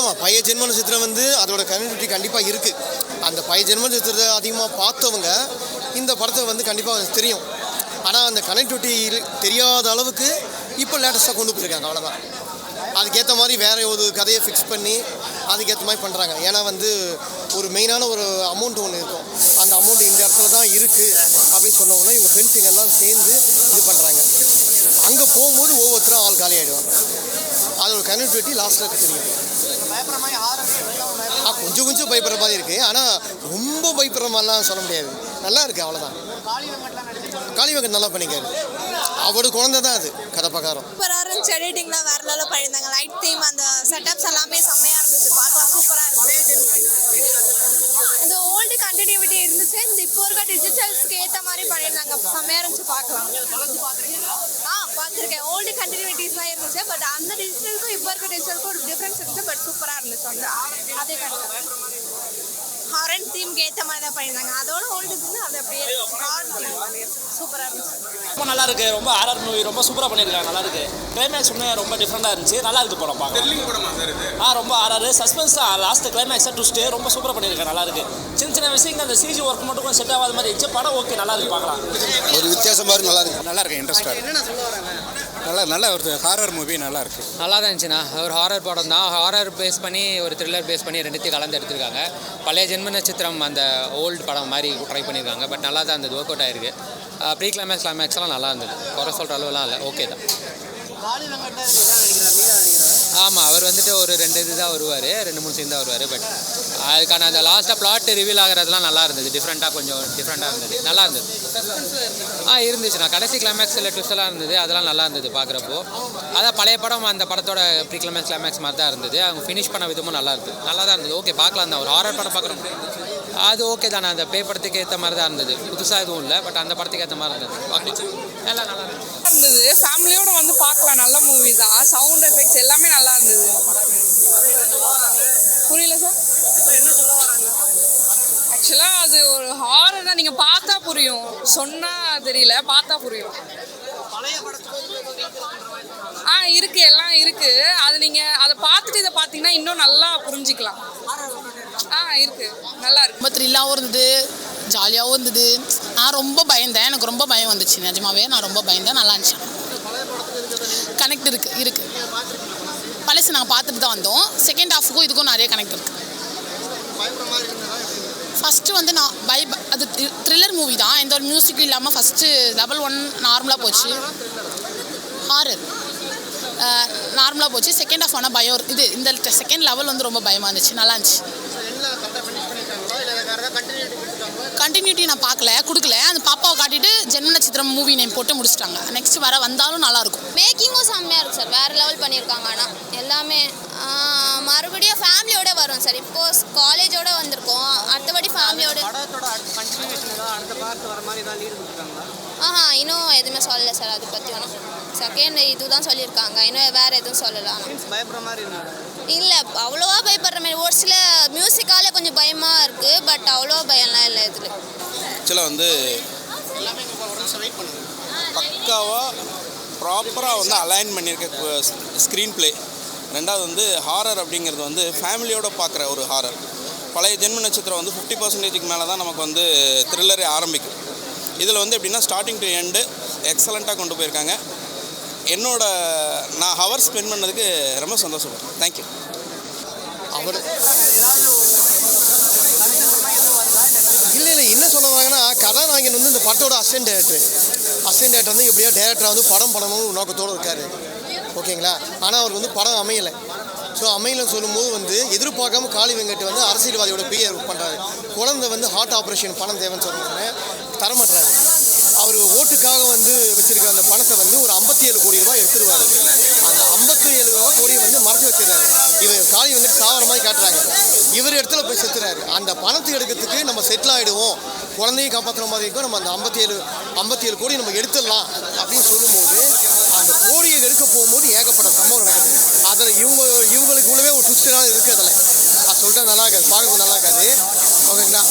ஆமாம் பழைய ஜென்ம நட்சத்திரம் வந்து அதோட கனெக்டிவிட்டி கண்டிப்பாக இருக்குது அந்த பழைய ஜென்ம நட்சத்திரத்தை அதிகமாக பார்த்தவங்க இந்த படத்தை வந்து கண்டிப்பாக தெரியும். ஆனால் அந்த கனெக்டிவிட்டி தெரியாத அளவுக்கு இப்போ லேட்டஸ்ட்டாக கொண்டு போயிருக்காங்க அவ்வளோதான் அதுக்கேற்ற மாதிரி வேற ஒரு கதையை ஃபிக்ஸ் பண்ணி அதுக்கேற்ற மாதிரி பண்ணுறாங்க ஏன்னா வந்து ஒரு மெயினான ஒரு அமௌண்ட் ஒன்று இருக்கும். அந்த அமௌண்ட் இந்த இடத்துல தான் இருக்குது அப்படின்னு சொன்ன இவங்க ஃப்ரெண்ட்ஸுங்க எல்லாம் சேர்ந்து இது பண்ணுறாங்க அங்கே போகும்போது ஒவ்வொருத்தரும் ஆள் காலி ஆகிடுவாங்க அதோட கனெக்டிவிட்டி லாஸ்ட்டில் தெரியும். ஆ கொஞ்சம் கொஞ்சம் பயப்படுற மாதிரி இருக்குது ஆனால் ரொம்ப பயப்படுற மாதிரிலாம் சொல்ல முடியாது. நல்லா இருக்குது அவ்வளோதான் காளி நல்லா பண்ணிக்காரு. அவரு குழந்தை தான் அது கதை பிரகாரம் சூப்பராக இருந்துச்சு எடிட்டிங்லாம் வேற லெவலில் பண்ணியிருந்தாங்க. லைட் தீம் அந்த செட்டப்ஸ் எல்லாமே செம்மையாக இருந்துச்சு பார்க்கலாம் சூப்பராக இருந்துச்சு இந்த ஓல்டு கண்டினியூட்டி இருந்துச்சு இந்த இப்போ இருக்க டிஜிட்டல்ஸ்க்கு ஏற்ற மாதிரி பண்ணியிருந்தாங்க. செம்மையாக இருந்துச்சு பார்க்கலாம். ஆ பார்த்துருக்கேன். ஓல்டு கண்டினியூட்டிஸ்லாம் இருந்துச்சு பட் அந்த டிஜிட்டலுக்கும் இப்போ இருக்க டிஜிட்டலுக்கும் ஒரு டிஃப்ரென்ஸ் இருந்துச்சு பட் சூப்பராக இருந்துச்சு. வந்து அதே ஹாரன் தீம்க்கு ஏற்ற மாதிரி தான் பண்ணியிருந்தாங்க. அதோட ஓல்டு இருந்து அது அப்படியே ஹாரன் தீம் சூப்பராக இருந்துச்சு. ரொம்ப நல்லா இருக்கு. ரொம்ப ஆர்ஆர் மூவி ரொம்ப சூப்பராக பண்ணியிருக்காங்க. நல்லா இருக்கு. கிளைமேக்ஸ் உண்மையாக ரொம்ப டிஃப்ரெண்டாக இருந்துச்சு. நல்லா இருக்கு படம் பார்க்கலாம் ஆ ரொம்ப ஆர்ஆர் சஸ்பென்ஸ் தான். லாஸ்ட் கிளைமேக்ஸாக ட்விஸ்ட்டு ரொம்ப சூப்பராக பண்ணியிருக்காங்க. நல்லா இருக்கு. சின்ன சின்ன விஷயங்கள் அந்த சிஜி ஒர்க் மட்டும் கொஞ்சம் செட் ஆகாத மாதிரி இருந்துச்சு. படம் ஓகே நல்லா இருக்கு. பார்க்கலாம். ஒரு வித்தியாசம் மாதிரி நல்லா இருக்கு. நல்லா இருக்கு. இன்ட்ரெஸ்டாக நல்லா நல்ல ஒரு ஹாரர் மூவி நல்லா இருக்கு. நல்லா தான் இருந்துச்சுண்ணா. ஒரு ஹாரர் படம் தான் ஹாரர் பேஸ் பண்ணி ஒரு த்ரில்லர் பேஸ் பண்ணி ரெண்டுத்தையும் கலந்து எடுத்திருக்காங்க. பழைய ஜென்ம நட்சத்திரம் அந்த ஓல்டு படம் மாதிரி ட்ரை பண்ணியிருக்காங்க பட் நல்லா தான் இருந்தது. ஒர்க் அவுட் ஆயிருக்கு. ப்ரீ கிளைமேக்ஸ் கிளைமேக்ஸ்லாம் நல்லா இருந்தது. குறை சொல்கிற அளவுலாம் இல்லை. ஓகே தான். ஆமாம் அவர் வந்துட்டு ஒரு ரெண்டு இது தான் வருவார் ரெண்டு மூணு சீன் தான் வருவார் பட் அதுக்கான அந்த லாஸ்ட்டாக பிளாட் ரிவீல் ஆகிறதுலாம் நல்லா இருந்தது. டிஃப்ரெண்ட்டாக கொஞ்சம் டிஃப்ரெண்ட்டாக இருந்தது. நல்லா இருந்தது. ஆ இருந்துச்சு. நான் கடைசி கிளைமேக்ஸில் ட்விஸ்டெல்லாம் இருந்தது. அதெல்லாம் நல்லா இருந்தது பார்க்குறப்போ அதான் பழைய படம் அந்த படத்தோட ப்ரீ கிளைமேக்ஸ் கிளைமேக்ஸ் மாதிரி தான் இருந்தது. அவங்க ஃபினிஷ் பண்ண விதமும் நல்லா இருந்தது. நல்லா தான் இருந்தது. ஓகே பார்க்கலாம் தான். ஒரு ஆர்டர் படம் பார்க்குறோம். அது ஓகே தானே. அந்த பே படத்துக்கு ஏற்ற மாதிரி தான் இருந்தது. புதுசாக எதுவும் இல்லை பட் அந்த படத்துக்கு ஏற்ற மாதிரி இருந்தது. பார்க்கலாம். எல்லாம் நல்லா இருந்தது. ஃபேமிலியோடு ஃபேமிலியோட வந்து பார்க்கலாம். நல்ல மூவி தான். சவுண்ட் எஃபெக்ட்ஸ் எல்லாமே நல்லா இருந்தது புரியல சார் ஆக்சுவலாக அது ஒரு ஹாரர் தான். நீங்கள் பார்த்தா புரியும். சொன்னால் தெரியல பார்த்தா புரியும். ஆ இருக்கு எல்லாம் இருக்கு. அது நீங்கள் அதை பார்த்துட்டு இதை பார்த்தீங்கன்னா இன்னும் நல்லா புரிஞ்சிக்கலாம். ஆ இருக்கு. நல்லா இருக்கு. ரொம்ப த்ரில்லாகவும் இருந்தது. ஜாலியாகவும் இருந்தது. நான் ரொம்ப பயந்தேன். எனக்கு ரொம்ப பயம் வந்துச்சு. நிஜமாவே நான் ரொம்ப பயந்தேன். நல்லா இருந்துச்சு. கனெக்ட் இருக்கு இருக்கு. பழசு நாங்கள் பார்த்துட்டு தான் வந்தோம். செகண்ட் ஹாஃபுக்கும் இதுக்கும் நிறைய கனெக்ட் இருக்கு. ஃபஸ்ட்டு வந்து நான் பை அது த்ரில்லர் மூவி தான். எந்த ஒரு மியூசிக்கும் இல்லாமல் ஃபஸ்ட்டு லெவல் ஒன் நார்மலாக போச்சு. ஹாரர் நார்மலாக போச்சு. செகண்ட் ஆஃப் ஆனால் பயம் இது இந்த செகண்ட் லெவல் வந்து ரொம்ப பயமாக இருந்துச்சு. நல்லா இருந்துச்சு. கண்டினியூட்டி நான் பார்க்கல கொடுக்கல. அந்த பாப்பாவை காட்டிட்டு ஜென்ம நட்சத்திரம் மூவி நேம் போட்டு முடிச்சிட்டாங்க. நெக்ஸ்ட் வர வந்தாலும் நல்லாயிருக்கும் மேக்கிங்கும் செம்மையாக இருக்கு சார் வேறு லெவல் பண்ணியிருக்காங்க ஆனால் எல்லாமே மறுபடியும் ஃபேமிலியோட வரும் சார். இப்போ காலேஜோட வந்திருக்கோம். அடுத்தபடி ஃபேமிலியோட ஆஹா இன்னும் எதுவுமே சொல்லலை சார் அதை பற்றி ஒன்றும் செகண்ட் இதுதான் சொல்லியிருக்காங்க. இன்னும் வேறு எதுவும் சொல்லலை. ஆனால் இல்லை அவ்வளோவா பயப்படுற மாதிரி ஒரு சில மியூசிக்கால கொஞ்சம் பயமாக இருக்குது பட் அவ்வளோவா பயம்லாம் இல்லை இதில். ஆக்சுவலாக வந்து பக்காவாக ப்ராப்பராக வந்து அலைன் பண்ணியிருக்க ஸ்க்ரீன் ப்ளே ரெண்டாவது வந்து ஹாரர் அப்படிங்கிறது வந்து ஃபேமிலியோடு பார்க்குற ஒரு ஹாரர் பழைய ஜென்ம நட்சத்திரம் வந்து ஃபிஃப்டி பர்சன்டேஜுக்கு மேலே தான் நமக்கு வந்து த்ரில்லரே ஆரம்பிக்கும். இதில் வந்து எப்படின்னா ஸ்டார்டிங் டு எண்டு எக்ஸலண்ட்டாக கொண்டு போயிருக்காங்க. என்னோட நான் ஹவர் ஸ்பெண்ட் பண்ணதுக்கு ரொம்ப சந்தோஷப்படுறேன் தேங்க்யூ அவர் இல்லை இல்லை என்ன சொல்ல வராங்கன்னா கதாநாயகன் வந்து இந்த படத்தோட அசிஸ்டன்ட் டேரக்டர் அசிஸ்டன்ட் டேரக்டர் வந்து எப்படியோ டேரக்டர் வந்து படம் பண்ணணும்னு நோக்கத்தோடு இருக்காரு. ஓகேங்களா? ஆனால் அவருக்கு வந்து படம் அமையலை. ஸோ அமையலைன்னு சொல்லும்போது வந்து எதிர்பார்க்காம காளி வெங்கட் வந்து அரசியல்வாதியோட பிஏ பண்ணுறாரு குழந்தை வந்து ஹார்ட் ஆப்ரேஷன் பணம் தேவைன்னு சொன்னோன்னே தரமாட்டுறாரு அவர் ஓட்டுக்காக வந்து வச்சிருக்க அந்த பணத்தை வந்து ஒரு ஐம்பத்தி ஏழு கோடி ரூபாய் எடுத்துருவாரு. அந்த ஐம்பத்தி ஏழு ரூபாய் கோடியை வந்து மறைச்சி வச்சிடறாரு. இவர் காளி வெங்கட் சாவர மாதிரி காட்டுறாங்க. இவர் இடத்துல போய் செத்துறாரு. அந்த பணத்தை எடுக்கிறதுக்கு நம்ம செட்டில் ஆகிடுவோம் குழந்தையும் காப்பாற்றுற மாதிரி இருக்கும் நம்ம அந்த ஐம்பத்தி ஏழு ஐம்பத்தி ஏழு கோடி நம்ம எடுத்துடலாம் அப்படின்னு சொல்லும்போது அந்த கோடியை எடுக்க போகும்போது ஏகப்பட்ட சம்பவம் நடக்குது அதில் இவங்க இவங்களுக்குள்ளவே ஒரு ட்விஸ்டாக இருக்குது அதில். அது சொல்லிட்டு நல்லா இருக்காது. பார்க்க நல்லா இருக்காது. ஓகேங்களா?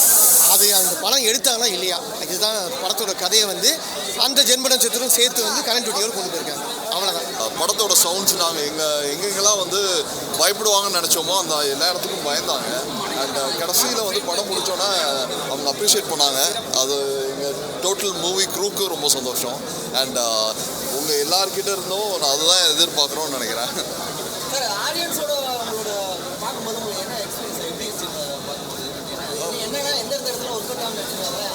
அது அந்த படம் எடுத்தாங்களா இல்லையா? இதுதான் படத்தோட கதையை வந்து அந்த ஜென்ம சித்திரம் சேர்த்து வந்து கனெக்டிவிட்டியோடு கொண்டு போயிருக்காங்க. அவ்வளோதான் படத்தோட சவுண்ட்ஸ் நாங்கள் எங்கே எங்கெங்கெல்லாம் வந்து பயப்படுவாங்கன்னு நினச்சோமோ அந்த எல்லா இடத்துக்கும் பயந்தாங்க. அண்ட் கடைசியில் வந்து படம் முடித்தோன்னே அவங்க அப்ரிஷியேட் பண்ணாங்க. அது எங்கள் டோட்டல் மூவி க்ரூக்கு ரொம்ப சந்தோஷம். அண்ட் உங்கள் எல்லாருக்கிட்ட இருந்தும் நான் அதுதான் எதிர்பார்க்குறோன்னு நினைக்கிறேன். சார் ஆடியன்ஸோட உங்களோட பார்க்கும்போது உங்களுக்கு என்ன எக்ஸ்பீரியன்ஸ் எப்படி பார்க்கும்போது? என்னன்னா எந்த எந்த இடத்துல ஒர்க் அவுட்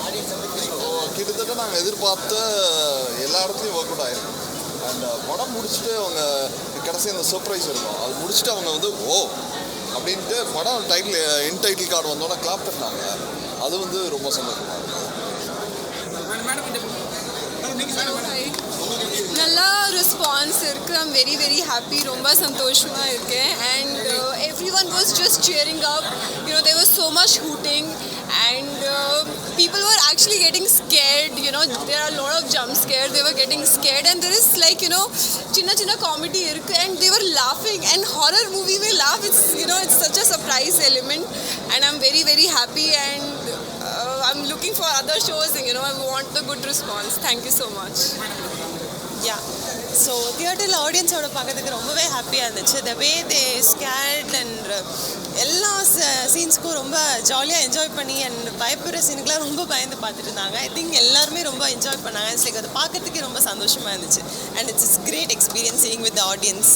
ஆடியன்ஸ் ஸோ கிட்டத்தட்ட நாங்கள் எதிர்பார்த்த எல்லா இடத்துலையும் ஒர்க் அவுட் ஆயிருக்கு. அண்ட் படம் முடிச்சுட்டு அவங்க கடைசி அந்த சர்ப்ரைஸ் இருக்கும். அது முடிச்சுட்டு அவங்க வந்து ஓ! அப்படின்ட்டு படம் டைட்டில் இன் டைட்டில் கார்டு வந்தோடனே கிளாப் தட்டினாங்க அது வந்து ரொம்ப சந்தோஷமாக இருக்கும் I'm very, very happy. Romba Santoshma And uh, everyone was just cheering up. You know, there was so much hooting. And uh, people were actually getting scared. You know, there are a lot of jump scares. They were getting scared. And there is like, you know, chinna chinna comedy. And they were laughing. And horror movie we laugh. It's, you know, it's such a surprise element. And I'm very, very happy. And uh, I'm looking for other shows. And, you know, I want the good response. Thank you so much. Yeah so தியேட்டரில் ஆடியன்ஸோட பார்க்கறதுக்கு ரொம்பவே ஹாப்பியாக இருந்துச்சு. த வே தே skate and எல்லா சீன்ஸ்க்கும் ரொம்ப ஜாலியாக enjoy பண்ணி அண்ட் பயப்படுற சீனுக்குலாம் ரொம்ப பயந்து பார்த்துட்டு இருந்தாங்க. ஐ திங்க் எல்லாருமே ரொம்ப என்ஜாய் பண்ணாங்க. இட்ஸ் லைக் அது பார்க்கறதுக்கே ரொம்ப சந்தோஷமாக இருந்துச்சு. And it's is great experience seeing with audience